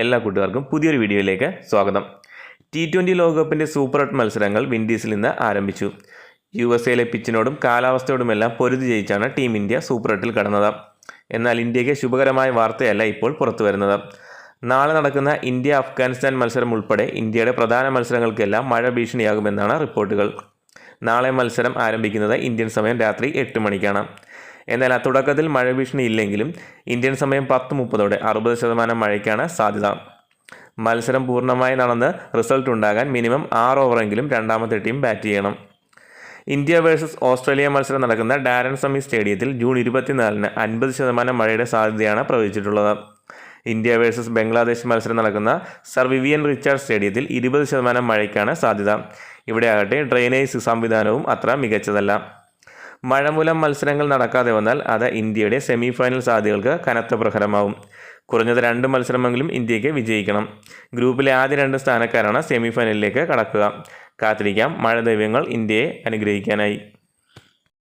എല്ലാ കൂട്ടുകാർക്കും പുതിയൊരു വീഡിയോയിലേക്ക് സ്വാഗതം. ടി ട്വന്റി ലോകകപ്പിന്റെ സൂപ്പർ എട്ട് മത്സരങ്ങൾ വിൻഡീസിൽ നിന്ന് ആരംഭിച്ചു. യു എസ് എയിലെ പിച്ചിനോടും കാലാവസ്ഥയോടുമെല്ലാം പൊരുതി ജയിച്ചാണ് ടീം ഇന്ത്യ സൂപ്പർ എട്ടിൽ കടന്നത്. എന്നാൽ ഇന്ത്യയ്ക്ക് ശുഭകരമായ വാർത്തയല്ല ഇപ്പോൾ പുറത്തു വരുന്നത്. നാളെ നടക്കുന്ന ഇന്ത്യ അഫ്ഗാനിസ്ഥാൻ മത്സരം ഉൾപ്പെടെ ഇന്ത്യയുടെ പ്രധാന മത്സരങ്ങൾക്കെല്ലാം മഴ ഭീഷണിയാകുമെന്നാണ് റിപ്പോർട്ടുകൾ. നാളെ മത്സരം ആരംഭിക്കുന്നത് ഇന്ത്യൻ സമയം രാത്രി എട്ട് മണിക്കാണ്. എന്നാൽ ആ തുടക്കത്തിൽ മഴ ഭീഷണി ഇല്ലെങ്കിലും ഇന്ത്യൻ സമയം പത്ത് മുപ്പതോടെ അറുപത് ശതമാനം മഴയ്ക്കാണ് സാധ്യത. മത്സരം പൂർണമായി നടന്ന് റിസൾട്ട് ഉണ്ടാകാൻ മിനിമം ആറ് ഓവറെങ്കിലും രണ്ടാമത്തെ ടീം ബാറ്റ് ചെയ്യണം. ഇന്ത്യ വേഴ്സസ് ഓസ്ട്രേലിയ മത്സരം നടക്കുന്ന ഡാരൻ സമി സ്റ്റേഡിയത്തിൽ ജൂൺ ഇരുപത്തിനാലിന് അൻപത് ശതമാനം മഴയുടെ സാധ്യതയാണ് പ്രവചിച്ചിട്ടുള്ളത്. ഇന്ത്യ വേഴ്സസ് ബംഗ്ലാദേശ് മത്സരം നടക്കുന്ന സർ വിവിയൻ റിച്ചാർഡ് സ്റ്റേഡിയത്തിൽ ഇരുപത് ശതമാനം മഴയ്ക്കാണ് സാധ്യത. ഇവിടെ ആകട്ടെ ഡ്രെയിനേജ് സംവിധാനവും അത്ര മികച്ചതല്ല. മഴ മൂലം മത്സരങ്ങൾ നടക്കാതെ വന്നാൽ അത് ഇന്ത്യയുടെ സെമി ഫൈനൽ സാധ്യതകൾക്ക് കനത്ത പ്രഹരമാവും. കുറഞ്ഞത് രണ്ട് മത്സരമെങ്കിലും ഇന്ത്യയ്ക്ക് വിജയിക്കണം. ഗ്രൂപ്പിലെ ആദ്യ രണ്ട് സ്ഥാനക്കാരാണ് സെമി ഫൈനലിലേക്ക് കടക്കുക. കാത്തിരിക്കാം. മഴ ദൈവങ്ങൾ ഇന്ത്യയെ അനുഗ്രഹിക്കാനായി.